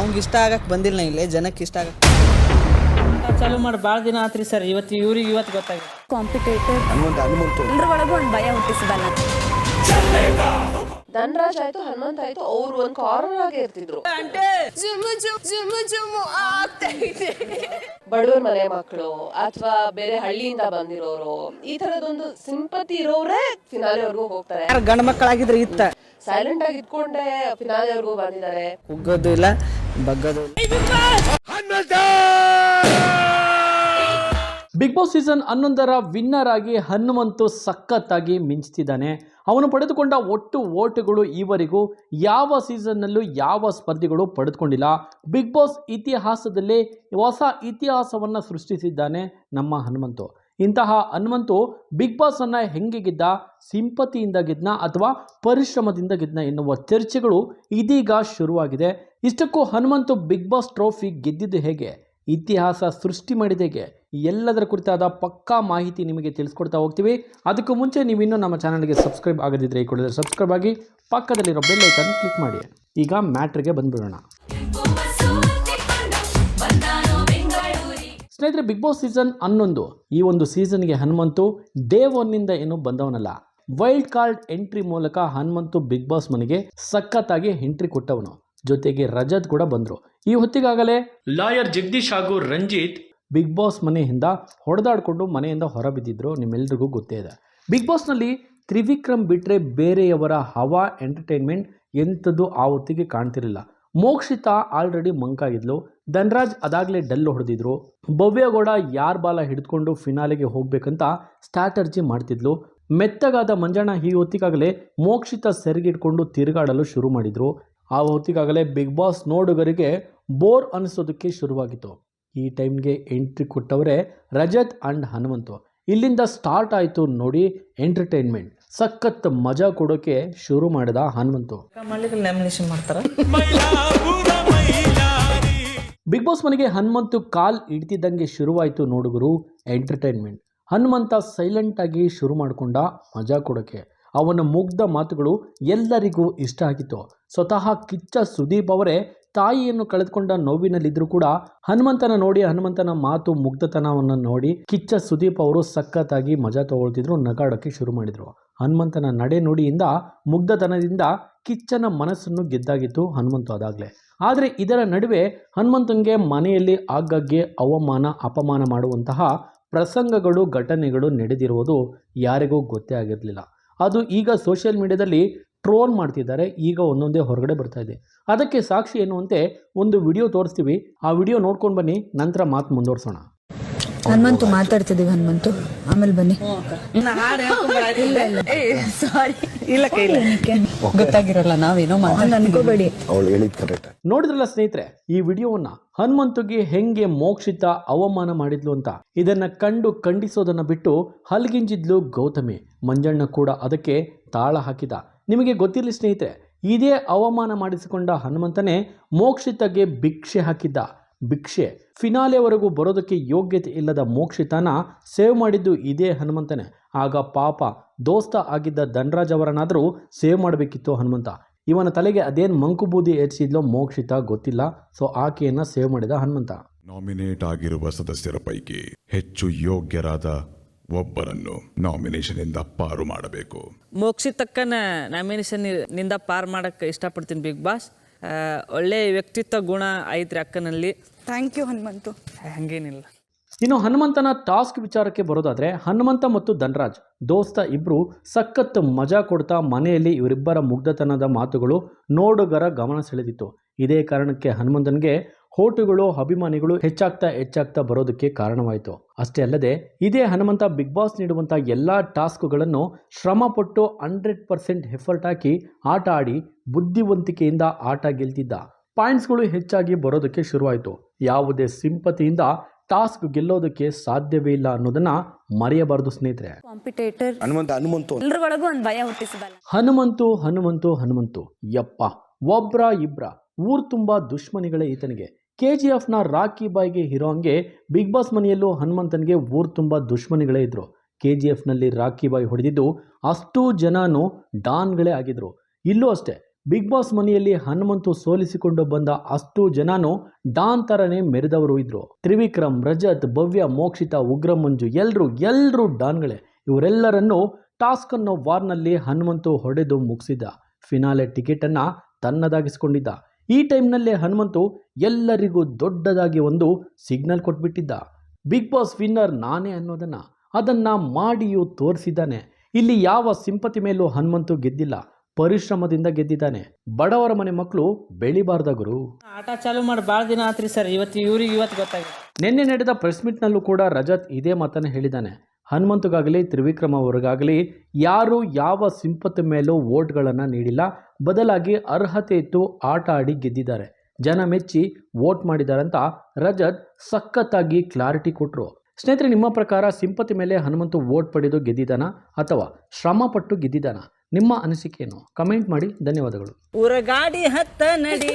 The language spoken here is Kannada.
ಅವ್ನಿಗೆ ಇಷ್ಟ ಆಗಕ್ಕೆ ಬಂದಿಲ್ಲ ಇಲ್ಲೇ? ಜನಕ್ಕೆ ಇಷ್ಟ ಆಗಕ್ಕೆ ಚಾಲು ಮಾಡಿ ಭಾಳ ದಿನ ಆತ್ರಿ ಸರ್. ಇವತ್ತು ಇವ್ರಿಗೆ ಇವತ್ತು ಗೊತ್ತಾಗಿದೆ ಕಾಂಪಿಟೇಟಿವ್ ಎಲ್ಲರೊಳಗೂ ಒಂದು ಭಯ ಹುಟ್ಟಿಸಿದಲ್ಲ. ಧನರಾಜ್ ಆಯ್ತು ಹನುಮಂತ ಆಯ್ತು ಅವ್ರು ಒಂದ್ ಕಾರ್ನರ್ ಆಗಿ ಇರ್ತಿದ್ರು. ಬಡವರ ಮನೆ ಮಕ್ಕಳು ಅಥವಾ ಬೇರೆ ಹಳ್ಳಿಯಿಂದ ಬಂದಿರೋರು ಈ ತರದೊಂದು ಸಿಂಪತಿ ಇರೋರೇ ಫಿನಾಲೆವರೆಗೂ ಹೋಗ್ತಾರೆ. ಯಾರು ಗಂಡು ಮಕ್ಕಳಾಗಿದ್ರೆ ಇತ್ತ? ಸೈಲೆಂಟ್ ಆಗಿ ಇಟ್ಕೊಂಡೆ ಫಿನಾಲೆವರೆಗೂ ಬಂದಿದ್ದಾರೆ. ಕುಗ್ಗೋದು ಇಲ್ಲ. ಬಗ್ಗೋದು. ಬಿಗ್ ಬಾಸ್ ಸೀಸನ್ ಹನ್ನೊಂದರ ವಿನ್ನರ್ ಆಗಿ ಹನುಮಂತು ಸಖತ್ತಾಗಿ ಮಿಂಚ್ತಿದ್ದಾನೆ. ಅವನು ಪಡೆದುಕೊಂಡ ಒಟ್ಟು ಓಟುಗಳು ಈವರೆಗೂ ಯಾವ ಸೀಸನ್ನಲ್ಲೂ ಯಾವ ಸ್ಪರ್ಧಿಗಳು ಪಡೆದುಕೊಂಡಿಲ್ಲ. ಬಿಗ್ ಬಾಸ್ ಇತಿಹಾಸದಲ್ಲಿ ಹೊಸ ಇತಿಹಾಸವನ್ನು ಸೃಷ್ಟಿಸಿದ್ದಾನೆ ನಮ್ಮ ಹನುಮಂತು. ಇಂತಹ ಹನುಮಂತು ಬಿಗ್ ಬಾಸ್ ಅನ್ನ ಹೆಂಗೆ ಗೆದ್ದ ಸಿಂಪತಿಯಿಂದ ಗೆದ್ನ ಅಥವಾ ಪರಿಶ್ರಮದಿಂದ ಗೆದ್ನ ಎನ್ನುವ ಚರ್ಚೆಗಳು ಇದೀಗ ಶುರುವಾಗಿದೆ. ಇಷ್ಟಕ್ಕೂ ಹನುಮಂತು ಬಿಗ್ ಬಾಸ್ ಟ್ರೋಫಿ ಗೆದ್ದಿದ್ದು ಹೇಗೆ? ಇತಿಹಾಸ ಸೃಷ್ಟಿ ಮಾಡಿದ ಹೇಗೆ? ಈ ಎಲ್ಲದರ ಕುರಿತಾದ ಪಕ್ಕಾ ಮಾಹಿತಿ ನಿಮಗೆ ತಿಳಿಸ್ಕೊಡ್ತಾ ಹೋಗ್ತೀವಿ. ಅದಕ್ಕೂ ಮುಂಚೆ ನೀವು ಇನ್ನೂ ನಮ್ಮ ಚಾನಲ್ಗೆ ಸಬ್ಸ್ಕ್ರೈಬ್ ಆಗದಿದ್ದರೆ ಈ ಕೂಡಲೇ ಸಬ್ಸ್ಕ್ರೈಬ್ ಆಗಿ ಪಕ್ಕದಲ್ಲಿರೋ ಬೆಲ್ಲೈಕನ್ ಕ್ಲಿಕ್ ಮಾಡಿ. ಈಗ ಮ್ಯಾಟ್ರಿಗೆ ಬಂದ್ಬಿಡೋಣ. ಸ್ನೇಹಿತರೆ, ಬಿಗ್ ಬಾಸ್ ಸೀಸನ್ ಹನ್ನೊಂದು. ಈ ಒಂದು ಸೀಸನ್ಗೆ ಹನುಮಂತು ಡೇ ಒನ್ನಿಂದ ಏನು ಬಂದವನಲ್ಲ. ವೈಲ್ಡ್ ಕಾರ್ಡ್ ಎಂಟ್ರಿ ಮೂಲಕ ಹನುಮಂತು ಬಿಗ್ ಬಾಸ್ ಮನೆಗೆ ಸಖತ್ತಾಗಿ ಎಂಟ್ರಿ ಕೊಟ್ಟವನು. ಜೊತೆಗೆ ರಜತ್ ಕೂಡ ಬಂದರು. ಈ ಹೊತ್ತಿಗಾಗಲೇ ಲಾಯರ್ ಜಗದೀಶ್ ಹಾಗೂ ರಂಜಿತ್ ಬಿಗ್ ಬಾಸ್ ಮನೆಯಿಂದ ಹೊಡೆದಾಡಿಕೊಂಡು ಮನೆಯಿಂದ ಹೊರಬಿದ್ದಿದ್ರು. ನಿಮ್ಮೆಲ್ರಿಗೂ ಗೊತ್ತೇ ಇದೆ. ಬಿಗ್ ಬಾಸ್ನಲ್ಲಿ ತ್ರಿವಿಕ್ರಮ್ ಬಿಟ್ಟರೆ ಬೇರೆಯವರ ಹವಾ ಎಂಟರ್ಟೈನ್ಮೆಂಟ್ ಎಂಥದ್ದು ಆ ಹೊತ್ತಿಗೆ ಕಾಣ್ತಿರಲಿಲ್ಲ. ಮೋಕ್ಷಿತಾ ಆಲ್ರೆಡಿ ಮಂಕಾಗಿದ್ಲು ಧನ್ರಾಜ್ ಅದಾಗಲೇ ಡಲ್ ಹೊಡೆದಿದ್ರು. ಭವ್ಯಗೌಡ ಯಾರ ಬಾಲ ಹಿಡಿದುಕೊಂಡು ಫಿನಾಲೆಗೆ ಹೋಗಬೇಕಂತ ಸ್ಟ್ರಾಟರ್ಜಿ ಮಾಡ್ತಿದ್ಲು. ಮೆತ್ತಗಾದ ಮಂಜಣ್ಣ ಈ ಹೊತ್ತಿಗಾಗಲೇ ಮೋಕ್ಷಿತ ಸೆರಗಿಡ್ಕೊಂಡು ತಿರುಗಾಡಲು ಶುರು ಮಾಡಿದ್ರು. ಆ ಹೊತ್ತಿಗಾಗಲೇ ಬಿಗ್ ಬಾಸ್ ನೋಡುಗರಿಗೆ ಬೋರ್ ಅನಿಸೋದಕ್ಕೆ ಶುರುವಾಗಿತ್ತು. ಈ ಟೈಮ್ಗೆ ಎಂಟ್ರಿ ಕೊಟ್ಟವರೇ ರಜತ್ ಅಂಡ್ ಹನುಮಂತು. ಇಲ್ಲಿಂದ ಸ್ಟಾರ್ಟ್ ಆಯಿತು ನೋಡಿ ಎಂಟರ್ಟೈನ್ಮೆಂಟ್ ಸಖತ್ ಮಜಾ ಕೊಡೋಕೆ ಶುರು ಮಾಡಿದ ಹನುಮಂತು. ಬಿಗ್ ಬಾಸ್ ಮನೆಗೆ ಹನುಮಂತು ಕಾಲ್ ಇಡ್ತಿದ್ದಂಗೆ ಶುರುವಾಯಿತು ನೋಡುಗರು ಎಂಟರ್ಟೈನ್ಮೆಂಟ್ ಹನುಮಂತ ಸೈಲೆಂಟಾಗಿ ಶುರು ಮಾಡಿಕೊಂಡ ಮಜಾ ಕೊಡೋಕೆ. ಅವನ ಮುಗ್ಧ ಮಾತುಗಳು ಎಲ್ಲರಿಗೂ ಇಷ್ಟ ಆಗಿತ್ತು. ಸ್ವತಃ ಕಿಚ್ಚ ಸುದೀಪ್ ಅವರೇ ತಾಯಿಯನ್ನು ಕಳೆದುಕೊಂಡ ನೋವಿನಲ್ಲಿದ್ದರೂ ಕೂಡ ಹನುಮಂತನ ನೋಡಿ ಹನುಮಂತನ ಮಾತು ಮುಗ್ಧತನವನ್ನು ನೋಡಿ ಕಿಚ್ಚ ಸುದೀಪ್ ಅವರು ಸಖತ್ತಾಗಿ ಮಜಾ ತಗೊಳ್ತಿದ್ರು ನಗಾಡೋಕ್ಕೆ ಶುರು ಮಾಡಿದ್ರು. ಹನುಮಂತನ ನಡೆ ನುಡಿಯಿಂದ, ಮುಗ್ಧತನದಿಂದ ಕಿಚ್ಚನ ಮನಸ್ಸನ್ನು ಗೆದ್ದಾಗಿತ್ತು ಹನುಮಂತ ಅದಾಗಲೇ. ಆದರೆ ಇದರ ನಡುವೆ ಹನುಮಂತನಿಗೆ ಮನೆಯಲ್ಲಿ ಆಗಾಗ್ಗೆ ಅವಮಾನ, ಅಪಮಾನ ಮಾಡುವಂತಹ ಪ್ರಸಂಗಗಳು, ಘಟನೆಗಳು ನಡೆದಿರುವುದು ಯಾರಿಗೂ ಗೊತ್ತೇ ಆಗಿರಲಿಲ್ಲ. ಅದು ಈಗ ಸೋಷಿಯಲ್ ಮೀಡಿಯಾದಲ್ಲಿ ಟ್ರೋಲ್ ಮಾಡ್ತಿದ್ದಾರೆ, ಈಗ ಒಂದೊಂದೇ ಹೊರಗಡೆ ಬರ್ತಾ ಇದೆ. ಅದಕ್ಕೆ ಸಾಕ್ಷಿ ಎನ್ನುವಂತೆ ಒಂದು ವಿಡಿಯೋ ತೋರಿಸ್ತೀವಿ. ಆ ವಿಡಿಯೋ ನೋಡ್ಕೊಂಡು ಬನ್ನಿ, ನಂತರ ಮಾತು ಮುಂದುವರ್ಸೋಣ. ಹನುಮಂತು ಮಾತಾಡ್ತಿದೀವಿ ಹನುಮಂತು. ಆಮೇಲೆ ಬನ್ನಿ. ಸಾರಿ ಇಲ್ಲ ಕೈಲ ಗೊತ್ತಾಗಿರಲ್ಲ ನಾವೇನೋ ಮಾತಾಡ್ ಅನ್ಕೋಬೇಡಿ ನೋಡಿದ್ರಲ್ಲ ಸ್ನೇಹಿತರೆ ಈ ವಿಡಿಯೋವನ್ನ ಹನುಮಂತುಗೆ ಹೆಂಗೆ ಮೋಕ್ಷಿತ ಅವಮಾನ ಮಾಡಿದ್ಲು ಅಂತ ಇದನ್ನ ಕಂಡು ಖಂಡಿಸೋದನ್ನ ಬಿಟ್ಟು ಹಲ್ಗಿಂಜಿದ್ಲು ಗೌತಮಿ. ಮಂಜಣ್ಣ ಕೂಡ ಅದಕ್ಕೆ ತಾಳ ಹಾಕಿದ. ನಿಮಗೆ ಗೊತ್ತಿರಲಿ ಸ್ನೇಹಿತರೆ ಇದೇ ಅವಮಾನ ಮಾಡಿಸಿಕೊಂಡ ಹನುಮಂತನೇ ಮೋಕ್ಷಿತಗೆ ಭಿಕ್ಷೆ ಹಾಕಿದ್ದ. ಭಿಕ್ಷೆ. ಫಿನಾಲೆವರೆಗೂ ಬರೋದಕ್ಕೆ ಯೋಗ್ಯತೆ ಇಲ್ಲದ ಮೋಕ್ಷಿತನ ಸೇವ್ ಮಾಡಿದ್ದು ಇದೇ ಹನುಮಂತನೇ. ಆಗ ಪಾಪ ದೋಸ್ತ ಆಗಿದ್ದ ಧನರಾಜ್ ಅವರನ್ನಾದರೂ ಸೇವ್ ಮಾಡಬೇಕಿತ್ತು ಹನುಮಂತ. ಇವನ ತಲೆಗೆ ಅದೇನು ಮಂಕುಬೂದಿ ಎರಿಸಿದ್ಲೋ ಮೋಕ್ಷಿತ ಗೊತ್ತಿಲ್ಲ. ಸೊ ಆಕೆಯನ್ನ ಸೇವ್ ಮಾಡಿದ ಹನುಮಂತ. ನಾಮಿನೇಟ್ ಆಗಿರುವ ಸದಸ್ಯರ ಪೈಕಿ ಹೆಚ್ಚು ಯೋಗ್ಯರಾದ ಒಬ್ಬರನ್ನು ನಾಮಿನೇಷನ್ ಇಂದ ಪಾರು ಮಾಡಬೇಕು. ಮೋಕ್ಷಿತಕ್ಕನ ನಾಮಿನೇಷನ್ನಿಂದ ಪಾರು ಮಾಡಕ್ಕೆ ಇಷ್ಟಪಡ್ತೀನಿ ಬಿಗ್ ಬಾಸ್. ಆ, ಒಳ್ಳೆ ವ್ಯಕ್ತಿತ್ವ ಗುಣ ಐತ್ರಿ ಅಕ್ಕನಲ್ಲಿ. Thank you Hanumanthu. ಹಂಗೇನಿಲ್ಲ. ಇನ್ನು ಹನುಮಂತನ ಟಾಸ್ಕ್ ವಿಚಾರಕ್ಕೆ ಬರೋದಾದ್ರೆ ಹನುಮಂತ ಮತ್ತು ಧನರಾಜ್ ದೋಸ್ತ ಇಬ್ರು ಸಖತ್ ಮಜಾ ಕೊಡ್ತಾ ಮನೆಯಲ್ಲಿ ಇವರಿಬ್ಬರ ಮುಗ್ಧತನದ ಮಾತುಗಳು ನೋಡುಗರ ಗಮನ ಸೆಳೆದಿತ್ತು. ಇದೇ ಕಾರಣಕ್ಕೆ ಹನುಮಂತನಿಗೆ ಹೋಟುಗಳು ಅಭಿಮಾನಿಗಳು ಹೆಚ್ಚಾಗ್ತಾ ಹೆಚ್ಚಾಗ್ತಾ ಬರೋದಕ್ಕೆ ಕಾರಣವಾಯಿತು. ಅಷ್ಟೇ ಅಲ್ಲದೆ ಇದೇ ಹನುಮಂತ ಬಿಗ್ ಬಾಸ್ ನೀಡುವಂಥ ಎಲ್ಲ ಟಾಸ್ಕ್ಗಳನ್ನು ಶ್ರಮಪಟ್ಟು ಹಂಡ್ರೆಡ್ ಪರ್ಸೆಂಟ್ ಎಫರ್ಟ್ ಹಾಕಿ ಆಟ ಆಡಿ ಬುದ್ಧಿವಂತಿಕೆಯಿಂದ ಆಟ ಗೆಲ್ತಿದ್ದ. ಪಾಯಿಂಟ್ಸ್ಗಳು ಹೆಚ್ಚಾಗಿ ಬರೋದಕ್ಕೆ ಶುರುವಾಯಿತು. ಯಾವುದೇ ಸಿಂಪತಿಯಿಂದ ಟಾಸ್ಕ್ ಗೆಲ್ಲೋದಕ್ಕೆ ಸಾಧ್ಯವೇ ಇಲ್ಲ ಅನ್ನೋದನ್ನ ಮರೆಯಬಾರದು ಸ್ನೇಹಿತರೆ. ಕಾಂಪಿಟೇಟರ್. ಹನುಮಂತ ಹನುಮಂತು. ಎಲ್ರೊಳಗೂ ಒಂದು ಭಯ ಹುಟ್ಟಿಸಿದಲ್ಲ ಹನುಮಂತು ಹನುಮಂತು ಹನುಮಂತು. ಯಪ್ಪ ಒಬ್ರ ಇಬ್ರ. ಊರ್ ತುಂಬಾ ದುಶ್ಮನಿಗಳೇ ಈತನಿಗೆ. ಕೆ ಜಿ ಎಫ್ನ ರಾಕಿ ಬಾಯ್ಗೆ ಹೀರೋ ಹಂಗೆ ಬಿಗ್ ಬಾಸ್ ಮನೆಯಲ್ಲೂ ಹನುಮಂತನಿಗೆ ಊರ್ ತುಂಬ ದುಶ್ಮನಿಗಳೇ ಇದ್ರು. ಕೆ ಜಿ ಎಫ್ನಲ್ಲಿ ರಾಕಿ ಬಾಯ್ ಹೊಡೆದಿದ್ದು ಅಷ್ಟು ಜನನು ಡಾನ್ಗಳೇ ಆಗಿದ್ರು. ಇಲ್ಲೂ ಅಷ್ಟೇ, ಬಿಗ್ ಬಾಸ್ ಮನೆಯಲ್ಲಿ ಹನುಮಂತು ಸೋಲಿಸಿಕೊಂಡು ಬಂದ ಅಷ್ಟು ಜನನು ಡಾನ್ ಥರನೇ ಮೆರೆದವರು ಇದ್ರು. ತ್ರಿವಿಕ್ರಮ್, ರಜತ್, ಭವ್ಯ, ಮೋಕ್ಷಿತ ಉಗ್ರ ಮಂಜು ಎಲ್ಲರೂ ಎಲ್ರು ಡಾನ್ಗಳೇ. ಇವರೆಲ್ಲರನ್ನು ಟಾಸ್ಕ್ ಅನ್ನೋ ವಾರ್ನಲ್ಲಿ ಹನುಮಂತು ಹೊಡೆದು ಮುಗಿಸಿದ. ಫಿನಾಲೆ ಟಿಕೆಟನ್ನು ತನ್ನದಾಗಿಸಿಕೊಂಡಿದ್ದ. ಈ ಟೈಮ್ನಲ್ಲೇ ಹನುಮಂತು ಎಲ್ಲರಿಗೂ ದೊಡ್ಡದಾಗಿ ಒಂದು ಸಿಗ್ನಲ್ ಕೊಟ್ಬಿಟ್ಟಿದ್ದ. ಬಿಗ್ ಬಾಸ್ ವಿನ್ನರ್ ನಾನೇ ಅನ್ನೋದನ್ನು ಅದನ್ನು ಮಾಡಿಯೂ ತೋರಿಸಿದ್ದಾನೆ. ಇಲ್ಲಿ ಯಾವ ಸಿಂಪತಿ ಮೇಲೂ ಹನುಮಂತು ಗೆದ್ದಿಲ್ಲ ಪರಿಶ್ರಮದಿಂದ ಗೆದ್ದಿದ್ದಾನೆ. ಬಡವರ ಮನೆ ಮಕ್ಕಳು ಬೆಳಿಬಾರ್ದ ಗುರು. ಆಟ ಚಾಲು ಮಾಡಿ ಭಾಳ ದಿನ ಆತ್ರಿ ಸರ್. ಇವತ್ತು ಇವ್ರಿಗೆ ಇವತ್ತು ಗೊತ್ತಾಗಿದೆ. ನಿನ್ನೆ ನಡೆದ ಪ್ರೆಸ್ ಮೀಟ್ನಲ್ಲೂ ಕೂಡ ರಜತ್ ಇದೇ ಮಾತನ್ನು ಹೇಳಿದ್ದಾನೆ. ಹನುಮಂತಗಾಗಲಿ ತ್ರಿವಿಕ್ರಮ ಅವರಿಗಾಗಲಿ ಯಾರು ಯಾವ ಸಿಂಪತಿ ಮೇಲೂ ವೋಟ್ಗಳನ್ನು ನೀಡಿಲ್ಲ. ಬದಲಾಗಿ ಅರ್ಹತೆ ಇತ್ತು ಆಟ ಆಡಿ ಗೆದ್ದಿದ್ದಾರೆ. ಜನ ಮೆಚ್ಚಿ ವೋಟ್ ಮಾಡಿದ್ದಾರೆ ಅಂತ ರಜತ್ ಸಖತ್ತಾಗಿ ಕ್ಲಾರಿಟಿ ಕೊಟ್ಟರು ಸ್ನೇಹಿತರೆ ನಿಮ್ಮ ಪ್ರಕಾರ ಸಿಂಪತಿ ಮೇಲೆ ಹನುಮಂತು ವೋಟ್ ಪಡೆದು ಗೆದ್ದಿದ್ದಾನ ಅಥವಾ ಶ್ರಮಪಟ್ಟು ಗೆದ್ದಿದ್ದಾನ? ನಿಮ್ಮ ಅನಿಸಿಕೆಯನ್ನು ಕಮೆಂಟ್ ಮಾಡಿ. ಧನ್ಯವಾದಗಳು. ಊರ ಗಾಡಿ ಹತ್ತ ನಡಿ.